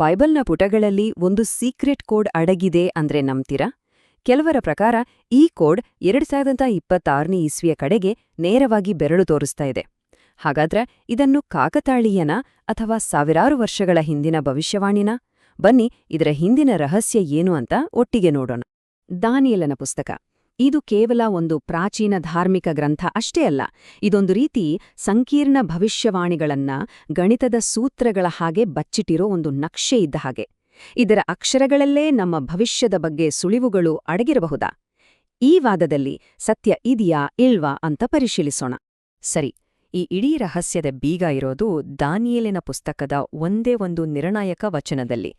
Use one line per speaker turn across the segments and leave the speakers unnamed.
ಬೈಬಲ್ನ ಪುಟಗಳಲ್ಲಿ ಒಂದು secret code ಅಡಗಿದೆ ಅಂದ್ರೆ ನಂಬ್ತೀರಾ? ಕೆಲವರ ಪ್ರಕಾರ, ಈ ಕೋಡ್ ಎರಡ್ ಸಾವಿರದ ಇಪ್ಪತ್ತಾರನೇ ಇಸ್ವಿಯ ಕಡೆಗೆ ನೇರವಾಗಿ ಬೆರಳು ತೋರಿಸ್ತಾ ಇದೆ. ಹಾಗಾದ್ರೆ ಇದನ್ನು ಕಾಕತಾಳೀಯನ ಅಥವಾ ಸಾವಿರಾರು ವರ್ಷಗಳ ಹಿಂದಿನ ಭವಿಷ್ಯವಾಣಿನ? ಬನ್ನಿ, ಇದರ ಹಿಂದಿನ ರಹಸ್ಯ ಏನು ಅಂತ ಒಟ್ಟಿಗೆ ನೋಡೋಣ. ದಾನಿಯಲನ ಪುಸ್ತಕ. ಇದು ಕೇವಲ ಒಂದು ಪ್ರಾಚೀನ ಧಾರ್ಮಿಕ ಗ್ರಂಥ ಅಷ್ಟೇ ಅಲ್ಲ, ಇದೊಂದು ರೀತಿ ಸಂಕೀರ್ಣ ಭವಿಷ್ಯವಾಣಿಗಳನ್ನ ಗಣಿತದ ಸೂತ್ರಗಳ ಹಾಗೆ ಬಚ್ಚಿಟ್ಟಿರೋ ಒಂದು ನಕ್ಷೆ ಇದ್ದ ಹಾಗೆ. ಇದರ ಅಕ್ಷರಗಳಲ್ಲೇ ನಮ್ಮ ಭವಿಷ್ಯದ ಬಗ್ಗೆ ಸುಳಿವುಗಳು ಅಡಗಿರಬಹುದಾ? ಈ ವಾದದಲ್ಲಿ ಸತ್ಯ ಇದೆಯಾ ಇಲ್ವಾ ಅಂತ ಪರಿಶೀಲಿಸೋಣ. ಸರಿ, ಈ ಇಡೀ ರಹಸ್ಯದ ಬೀಗ ಇರೋದು ದಾನಿಯೇಲಿನ ಪುಸ್ತಕದ ಒಂದೇ ಒಂದು ನಿರ್ಣಾಯಕ ವಚನದಲ್ಲಿ.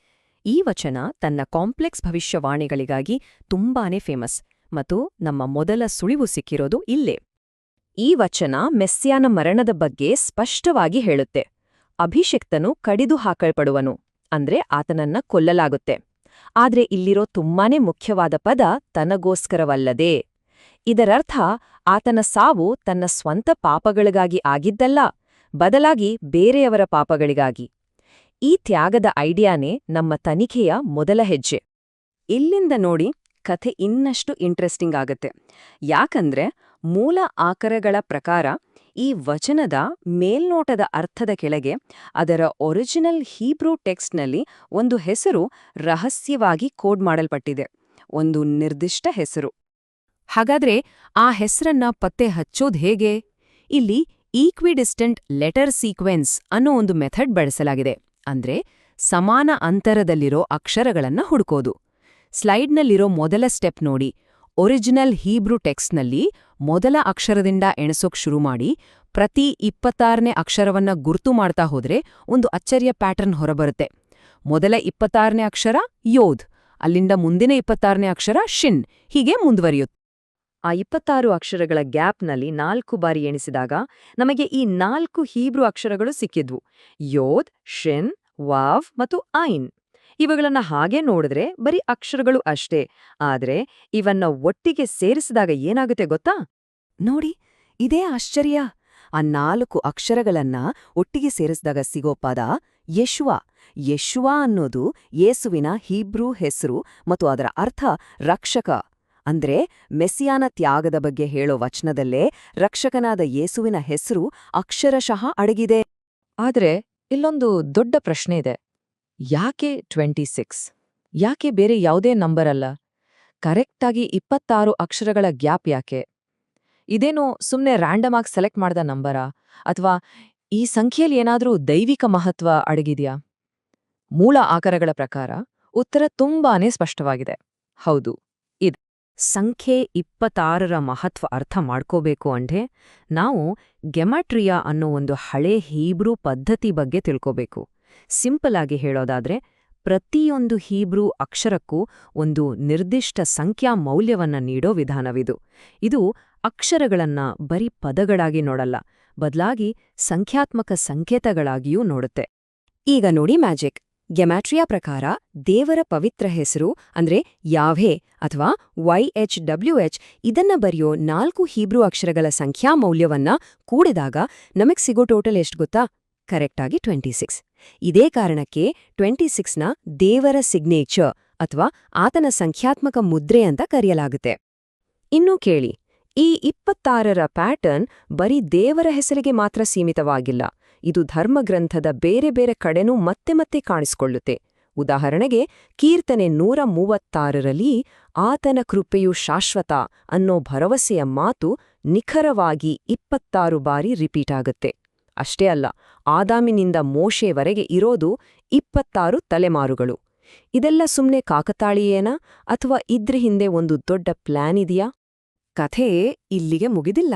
ಈ ವಚನ ತನ್ನ ಕಾಂಪ್ಲೆಕ್ಸ್ ಭವಿಷ್ಯವಾಣಿಗಳಿಗಾಗಿ ತುಂಬಾನೇ ಫೇಮಸ್. ಮತ್ತು ನಮ್ಮ ಮೊದಲ ಸುಳಿವು ಸಿಕ್ಕಿರೋದು ಇಲ್ಲೇ. ಈ ವಚನ ಮೆಸ್ಸಿಯಾನ ಮರಣದ ಬಗ್ಗೆ ಸ್ಪಷ್ಟವಾಗಿ ಹೇಳುತ್ತೆ. ಅಭಿಷಿಕ್ತನು ಕಡಿದು ಹಾಕಲ್ಪಡುವನು, ಅಂದ್ರೆ ಆತನನ್ನ ಕೊಲ್ಲಲಾಗುತ್ತೆ. ಆದ್ರೆ ಇಲ್ಲಿರೋ ತುಂಬಾನೇ ಮುಖ್ಯವಾದ ಪದ ತನಗೋಸ್ಕರವಲ್ಲದೆ. ಇದರರ್ಥ, ಆತನ ಸಾವು ತನ್ನ ಸ್ವಂತ ಪಾಪಗಳಿಗಾಗಿ ಆಗಿದ್ದಲ್ಲ, ಬದಲಾಗಿ ಬೇರೆಯವರ ಪಾಪಗಳಿಗಾಗಿ. ಈ ತ್ಯಾಗದ ಐಡಿಯಾನೇ ನಮ್ಮ ತನಿಖೆಯ ಮೊದಲ ಹೆಜ್ಜೆ. ಇಲ್ಲಿಂದ ನೋಡಿ ಕಥೆ ಇನ್ನಷ್ಟು ಇಂಟ್ರೆಸ್ಟಿಂಗ್ ಆಗತ್ತೆ. ಯಾಕಂದ್ರೆ ಮೂಲ ಆಕರಗಳ ಪ್ರಕಾರ ಈ ವಚನದ ಮೇಲ್ನೋಟದ ಅರ್ಥದ ಕೆಳಗೆ ಅದರ ಒರಿಜಿನಲ್ ಹೀಬ್ರೂ ಟೆಕ್ಸ್ಟ್ನಲ್ಲಿ ಒಂದು ಹೆಸರು ರಹಸ್ಯವಾಗಿ ಕೋಡ್ ಮಾಡಲ್ಪಟ್ಟಿದೆ. ಒಂದು ನಿರ್ದಿಷ್ಟ ಹೆಸರು. ಹಾಗಾದ್ರೆ ಆ ಹೆಸರನ್ನ ಪತ್ತೆ ಹಚ್ಚೋದ್ ಹೇಗೆ? ಇಲ್ಲಿ ಈಕ್ವಿಡಿಸ್ಟೆಂಟ್ ಲೆಟರ್ ಸೀಕ್ವೆನ್ಸ್ ಅನ್ನೋ ಒಂದು ಮೆಥಡ್ ಬಳಸಲಾಗಿದೆ. ಅಂದ್ರೆ ಸಮಾನ ಅಂತರದಲ್ಲಿರೋ ಅಕ್ಷರಗಳನ್ನ ಹುಡುಕೋದು. ಸ್ಲೈಡ್ನಲ್ಲಿರೋ ಮೊದಲ ಸ್ಟೆಪ್ ನೋಡಿ. ಒರಿಜಿನಲ್ ಹೀಬ್ರೂ ಟೆಕ್ಸ್ಟ್ನಲ್ಲಿ ಮೊದಲ ಅಕ್ಷರದಿಂದ ಎಣಸೋಕ್ ಶುರು ಮಾಡಿ, ಪ್ರತಿ ಇಪ್ಪತ್ತಾರನೇ ಅಕ್ಷರವನ್ನ ಗುರ್ತು ಮಾಡ್ತಾ ಹೋದ್ರೆ ಒಂದು ಅಚ್ಚರಿಯ ಪ್ಯಾಟರ್ನ್ ಹೊರಬರುತ್ತೆ. ಮೊದಲ ಇಪ್ಪತ್ತಾರನೇ ಅಕ್ಷರ ಯೋಧ್ ಅಲ್ಲಿಂದ ಮುಂದಿನ ಇಪ್ಪತ್ತಾರನೇ ಅಕ್ಷರ ಶಿನ್, ಹೀಗೆ ಮುಂದುವರಿಯುತ್ತೆ. ಆ ಇಪ್ಪತ್ತಾರು ಅಕ್ಷರಗಳ ಗ್ಯಾಪ್ನಲ್ಲಿ ನಾಲ್ಕು ಬಾರಿ ಎಣಿಸಿದಾಗ ನಮಗೆ ಈ ನಾಲ್ಕು ಹೀಬ್ರು ಅಕ್ಷರಗಳು ಸಿಕ್ಕಿದ್ವು. ಯೋಧ್ ಶಿನ್, ವಾವ್ ಮತ್ತು ಐನ್. ಇವುಗಳನ್ನ ಹಾಗೆ ನೋಡಿದ್ರೆ ಬರೀ ಅಕ್ಷರಗಳು ಅಷ್ಟೇ. ಆದ್ರೆ ಇವನ್ನ ಒಟ್ಟಿಗೆ ಸೇರಿಸಿದಾಗ ಏನಾಗುತ್ತೆ ಗೊತ್ತಾ? ನೋಡಿ, ಇದೇ ಆಶ್ಚರ್ಯ. ಆ ನಾಲ್ಕು ಅಕ್ಷರಗಳನ್ನ ಒಟ್ಟಿಗೆ ಸೇರಿಸಿದಾಗ ಸಿಗೋ ಪದ ಯಶುವ ಯಶುವ ಅನ್ನೋದು ಯೇಸುವಿನ ಹೀಬ್ರೂ ಹೆಸರು ಮತ್ತು ಅದರ ಅರ್ಥ ರಕ್ಷಕ. ಅಂದ್ರೆ ಮೆಸ್ಸಿಯಾನ ತ್ಯಾಗದ ಬಗ್ಗೆ ಹೇಳೋ ವಚನದಲ್ಲೇ ರಕ್ಷಕನಾದ ಯೇಸುವಿನ ಹೆಸರು ಅಕ್ಷರಶಃ ಅಡಗಿದೆ. ಆದ್ರೆ ಇಲ್ಲೊಂದು ದೊಡ್ಡ ಪ್ರಶ್ನೆ ಇದೆ. ಯಾಕೆ ಟ್ವೆಂಟಿ ಸಿಕ್ಸ್? ಯಾಕೆ ಬೇರೆ ಯಾವುದೇ ನಂಬರ್ ಅಲ್ಲ? ಕರೆಕ್ಟಾಗಿ ಇಪ್ಪತ್ತಾರು ಅಕ್ಷರಗಳ ಗ್ಯಾಪ್ ಯಾಕೆ? ಇದೇನು ಸುಮ್ಮನೆ ರ್ಯಾಂಡಮ್ ಆಗಿ ಸೆಲೆಕ್ಟ್ ಮಾಡಿದ ನಂಬರಾ? ಅಥವಾ ಈ ಸಂಖ್ಯೆಯಲ್ಲಿ ಏನಾದರೂ ದೈವಿಕ ಮಹತ್ವ ಅಡಗಿದೆಯಾ? ಮೂಲ ಆಕಾರಗಳ ಪ್ರಕಾರ ಉತ್ತರ ತುಂಬಾನೇ ಸ್ಪಷ್ಟವಾಗಿದೆ. ಹೌದು, ಇದು. ಸಂಖ್ಯೆ ಇಪ್ಪತ್ತಾರರ ಮಹತ್ವ ಅರ್ಥ ಮಾಡ್ಕೋಬೇಕು ಅಂಡೆ ನಾವು ಗೆಮಟ್ರಿಯಾ ಅನ್ನೋ ಒಂದು ಹಳೆ ಹೀಬ್ರೂ ಪದ್ಧತಿ ಬಗ್ಗೆ ತಿಳ್ಕೋಬೇಕು. ಸಿಂಪಲ್ ಆಗಿ ಹೇಳೋದಾದ್ರೆ, ಪ್ರತಿಯೊಂದು ಹೀಬ್ರೂ ಅಕ್ಷರಕ್ಕೂ ಒಂದು ನಿರ್ದಿಷ್ಟ ಸಂಖ್ಯಾ ಮೌಲ್ಯವನ್ನ ನೀಡೋ ವಿಧಾನವಿದು. ಇದು ಅಕ್ಷರಗಳನ್ನ ಬರೀ ಪದಗಳಾಗಿ ನೋಡಲ್ಲ, ಬದಲಾಗಿ ಸಂಖ್ಯಾತ್ಮಕ ಸಂಕೇತಗಳಾಗಿಯೂ ನೋಡುತ್ತೆ. ಈಗ ನೋಡಿ ಮ್ಯಾಜಿಕ್. ಗೆಮ್ಯಾಟ್ರಿಯಾ ಪ್ರಕಾರ ದೇವರ ಪವಿತ್ರ ಹೆಸರು ಅಂದ್ರೆ ಯಾವ್ಹೇ ಅಥವಾ ವೈ ಎಚ್ ಡಬ್ಲ್ಯೂ ಎಚ್ ಇದನ್ನ ಬರೆಯೋ ನಾಲ್ಕು ಹೀಬ್ರೂ ಅಕ್ಷರಗಳ ಸಂಖ್ಯಾ ಮೌಲ್ಯವನ್ನ ಕೂಡಿದಾಗ ನಮಗ್ ಸಿಗೋ ಟೋಟಲ್ ಎಷ್ಟು ಗೊತ್ತಾ? ಕರೆಕ್ಟಾಗಿ ಟ್ವೆಂಟಿ ಸಿಕ್ಸ್. ಇದೇ ಕಾರಣಕ್ಕೆ ಟ್ವೆಂಟಿ ಸಿಕ್ಸ್ನ ದೇವರ ಸಿಗ್ನೇಚರ್ ಅಥವಾ ಆತನ ಸಂಖ್ಯಾತ್ಮಕ ಮುದ್ರೆ ಅಂತ ಕರೆಯಲಾಗುತ್ತೆ. ಇನ್ನೂ ಕೇಳಿ, ಈ ಇಪ್ಪತ್ತಾರರ ಪ್ಯಾಟರ್ನ್ ಬರೀ ದೇವರ ಹೆಸರಿಗೆ ಮಾತ್ರ ಸೀಮಿತವಾಗಿಲ್ಲ. ಇದು ಧರ್ಮಗ್ರಂಥದ ಬೇರೆ ಬೇರೆ ಕಡೆನೂ ಮತ್ತೆ ಮತ್ತೆ ಕಾಣಿಸಿಕೊಳ್ಳುತ್ತೆ. ಉದಾಹರಣೆಗೆ, ಕೀರ್ತನೆ ನೂರ ಮೂವತ್ತಾರರಲ್ಲಿ ಆತನ ಕೃಪೆಯು ಶಾಶ್ವತ ಅನ್ನೋ ಭರವಸೆಯ ಮಾತು ನಿಖರವಾಗಿ ಇಪ್ಪತ್ತಾರು ಬಾರಿ ರಿಪೀಟ್ ಆಗುತ್ತೆ. ಅಷ್ಟೇ ಅಲ್ಲ, ಆದಾಮಿನಿಂದ ಮೋಶೆವರೆಗೆ ಇರೋದು ಇಪ್ಪತ್ತಾರು ತಲೆಮಾರುಗಳು. ಇದೆಲ್ಲ ಸುಮ್ನೆ ಕಾಕತಾಳಿಯೇನಾ ಅಥವಾ ಇದ್ರ ಹಿಂದೆ ಒಂದು ದೊಡ್ಡ ಪ್ಲಾನ್ ಇದೆಯಾ? ಕಥೆ ಇಲ್ಲಿಗೆ ಮುಗಿದಿಲ್ಲ.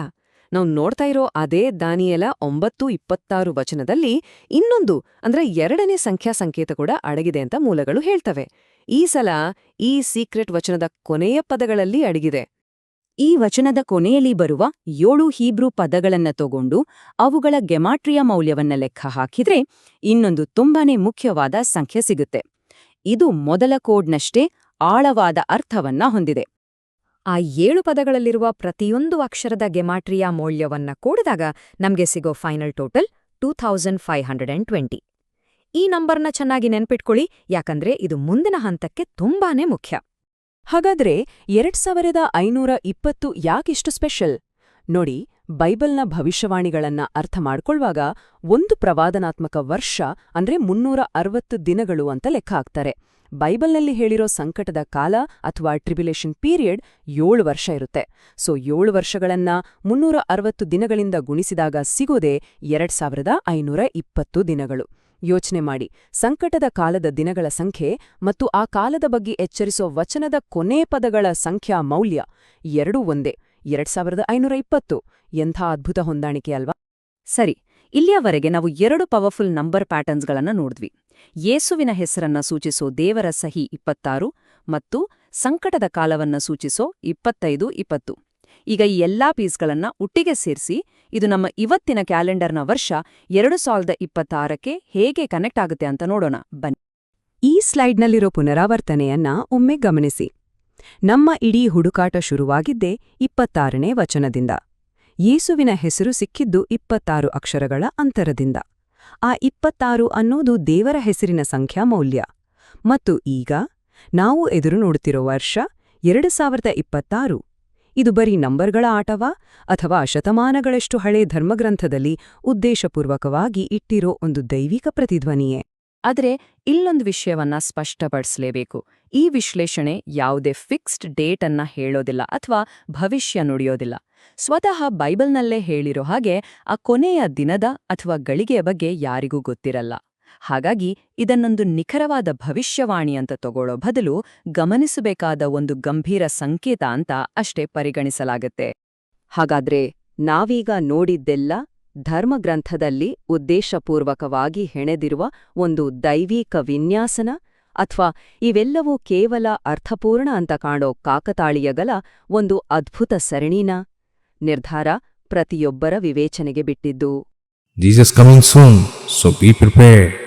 ನಾವು ನೋಡ್ತಾ ಇರೋ ಅದೇ ದಾನಿಯಲ ಒಂಬತ್ತು ಇಪ್ಪತ್ತಾರು ವಚನದಲ್ಲಿ ಇನ್ನೊಂದು, ಅಂದ್ರೆ ಎರಡನೇ ಸಂಖ್ಯಾ ಸಂಕೇತ ಕೂಡ ಅಡಗಿದೆ ಅಂತ ಮೂಲಗಳು ಹೇಳ್ತವೆ. ಈ ಸಲ ಈ ಸೀಕ್ರೆಟ್ ವಚನದ ಕೊನೆಯ ಪದಗಳಲ್ಲಿ ಅಡಗಿದೆ. ಈ ವಚನದ ಕೊನೆಯಲ್ಲಿ ಬರುವ ಏಳು ಹೀಬ್ರೂ ಪದಗಳನ್ನ ತಗೊಂಡು ಅವುಗಳ ಗೆಮಾಟ್ರಿಯ ಮೌಲ್ಯವನ್ನ ಲೆಕ್ಕ ಹಾಕಿದ್ರೆ ಇನ್ನೊಂದು ತುಂಬಾನೇ ಮುಖ್ಯವಾದ ಸಂಖ್ಯೆ ಸಿಗುತ್ತೆ. ಇದು ಮೊದಲ ಕೋಡ್ನಷ್ಟೇ ಆಳವಾದ ಅರ್ಥವನ್ನ ಹೊಂದಿದೆ. ಆ ಏಳು ಪದಗಳಲ್ಲಿರುವ ಪ್ರತಿಯೊಂದು ಅಕ್ಷರದ ಗೆಮಾಟ್ರಿಯ ಮೌಲ್ಯವನ್ನ ಕೂಡಿದಾಗ ನಮ್ಗೆ ಸಿಗೋ final total two thousand five hundred and twenty. ಈ ನಂಬರ್ನ ಚೆನ್ನಾಗಿ ನೆನ್ಪಿಟ್ಕೊಳ್ಳಿ, ಯಾಕಂದ್ರೆ ಇದು ಮುಂದಿನ ಹಂತಕ್ಕೆ ತುಂಬಾನೇ ಮುಖ್ಯ.
ಹಾಗಾದ್ರೆ ಎರಡ್ ಸಾವಿರದ ಐನೂರ ಇಪ್ಪತ್ತು ಯಾಕಿಷ್ಟು ಸ್ಪೆಷಲ್? ನೋಡಿ, ಬೈಬಲ್ನ ಭವಿಷ್ಯವಾಣಿಗಳನ್ನ ಅರ್ಥ ಮಾಡ್ಕೊಳ್ವಾಗ ಒಂದು ಪ್ರವಾದನಾತ್ಮಕ ವರ್ಷ ಅಂದ್ರೆ ಮುನ್ನೂರ ಅರವತ್ತು ದಿನಗಳು ಅಂತ ಲೆಕ್ಕ ಹಾಕ್ತಾರೆ. ಬೈಬಲ್ನಲ್ಲಿ ಹೇಳಿರೋ ಸಂಕಟದ ಕಾಲ ಅಥವಾ ಟ್ರಿಬ್ಯುಲೇಷನ್ ಪೀರಿಯಡ್ ಏಳು ವರ್ಷ ಇರುತ್ತೆ. ಸೊ, ಏಳು ವರ್ಷಗಳನ್ನ ಮುನ್ನೂರ ಅರವತ್ತು ದಿನಗಳಿಂದ ಗುಣಿಸಿದಾಗ ಸಿಗೋದೇ ಎರಡ್ ಸಾವಿರದ ಐನೂರ ಇಪ್ಪತ್ತು ದಿನಗಳು. ಯೋಚನೆ ಮಾಡಿ. ಸಂಕಟದ ಕಾಲದ ದಿನಗಳ ಸಂಖ್ಯೆ ಮತ್ತು ಆ ಕಾಲದ ಬಗ್ಗೆ ಎಚ್ಚರಿಸೋ ವಚನದ ಕೊನೆ ಪದಗಳ ಸಂಖ್ಯಾ ಮೌಲ್ಯ ಎರಡೂ ಒಂದೇ, ಎರಡ್ ಸಾವಿರದ ಐನೂರ ಇಪ್ಪತ್ತು. ಎಂಥ ಅದ್ಭುತ ಹೊಂದಾಣಿಕೆ ಅಲ್ವಾ?
ಸರಿ, ಇಲ್ಲಿಯವರೆಗೆ ನಾವು ಎರಡು ಪವರ್ಫುಲ್ ನಂಬರ್ ಪ್ಯಾಟರ್ನ್ಸ್ಗಳನ್ನ ನೋಡಿದ್ವಿ. ಯೇಸುವಿನ ಹೆಸರನ್ನ ಸೂಚಿಸೋ ದೇವರ ಸಹಿ ಇಪ್ಪತ್ತಾರು ಮತ್ತು ಸಂಕಟದ ಕಾಲವನ್ನ ಸೂಚಿಸೋ ಇಪ್ಪತ್ತೈದು, ಇಪ್ಪತ್ತು. ಈಗ ಈ ಎಲ್ಲಾ ಪೀಸ್ಗಳನ್ನ ಒಟ್ಟಿಗೆ ಸೇರಿಸಿ ಇದು ನಮ್ಮ ಇವತ್ತಿನ ಕ್ಯಾಲೆಂಡರ್ನ ವರ್ಷ ಎರಡು ಸಾವಿರದ ಇಪ್ಪತ್ತಾರಕ್ಕೆ ಹೇಗೆ ಕನೆಕ್ಟ್ ಆಗುತ್ತೆ ಅಂತ ನೋಡೋಣ. ಬನ್ನಿ.
ಈ ಸ್ಲೈಡ್ನಲ್ಲಿರೋ ಪುನರಾವರ್ತನೆಯನ್ನ ಒಮ್ಮೆ ಗಮನಿಸಿ. ನಮ್ಮ ಇಡೀ ಹುಡುಕಾಟ ಶುರುವಾಗಿದ್ದೇ ಇಪ್ಪತ್ತಾರನೇ ವಚನದಿಂದ. ಯೇಸುವಿನ ಹೆಸರು ಸಿಕ್ಕಿದ್ದು ಇಪ್ಪತ್ತಾರು ಅಕ್ಷರಗಳ ಅಂತರದಿಂದ. ಆ ಇಪ್ಪತ್ತಾರು ಅನ್ನೋದು ದೇವರ ಹೆಸರಿನ ಸಂಖ್ಯಾ ಮೌಲ್ಯ. ಮತ್ತು ಈಗ ನಾವು ಎದುರು ನೋಡುತ್ತಿರೋ ವರ್ಷ ಎರಡು ಸಾವಿರದ ಇಪ್ಪತ್ತಾರು. ಇದು ಬರೀ ನಂಬರ್ಗಳ ಆಟವಾ? ಅಥವಾ ಶತಮಾನಗಳಷ್ಟು ಹಳೆ ಧರ್ಮಗ್ರಂಥದಲ್ಲಿ ಉದ್ದೇಶಪೂರ್ವಕವಾಗಿ ಇಟ್ಟಿರೋ ಒಂದು ದೈವಿಕ ಪ್ರತಿಧ್ವನಿಯೇ?
ಆದರೆ ಇಲ್ಲೊಂದು ವಿಷಯವನ್ನ ಸ್ಪಷ್ಟಪಡಿಸಲೇಬೇಕು. ಈ ವಿಶ್ಲೇಷಣೆ ಯಾವುದೇ ಫಿಕ್ಸ್ಡ್ ಡೇಟ್ ಅನ್ನ ಹೇಳೋದಿಲ್ಲ ಅಥವಾ ಭವಿಷ್ಯ ನುಡಿಯೋದಿಲ್ಲ. ಸ್ವತಃ ಬೈಬಲ್ನಲ್ಲೇ ಹೇಳಿರೋ ಹಾಗೆ ಆ ಕೊನೆಯ ದಿನದ ಅಥವಾ ಗಳಿಗೆಯ ಬಗ್ಗೆ ಯಾರಿಗೂ ಗೊತ್ತಿರಲ್ಲ. ಹಾಗಾಗಿ ಇದನ್ನೊಂದು ನಿಖರವಾದ ಭವಿಷ್ಯವಾಣಿ ಅಂತ ತಗೊಳ್ಳೋ ಬದಲು ಗಮನಿಸಬೇಕಾದ ಒಂದು ಗಂಭೀರ ಸಂಕೇತ ಅಂತ ಅಷ್ಟೇ ಪರಿಗಣಿಸಲಾಗತ್ತೆ ಹಾಗಾದ್ರೆ ನಾವೀಗ ನೋಡಿದ್ದೆಲ್ಲ ಧರ್ಮಗ್ರಂಥದಲ್ಲಿ ಉದ್ದೇಶಪೂರ್ವಕವಾಗಿ ಹೆಣೆದಿರುವ ಒಂದು ದೈವಿಕ ವಿನ್ಯಾಸನ ಅಥವಾ ಇವೆಲ್ಲವೂ ಕೇವಲ ಅರ್ಥಪೂರ್ಣ ಅಂತ ಕಾಣೋ ಕಾಕತಾಳೀಯಗಳ ಒಂದು ಅದ್ಭುತ ಸರಣಿನ ನಿರ್ಧಾರ ಪ್ರತಿಯೊಬ್ಬರ ವಿವೇಚನೆಗೆ ಬಿಟ್ಟಿದ್ದು
Jesus coming soon so be prepared.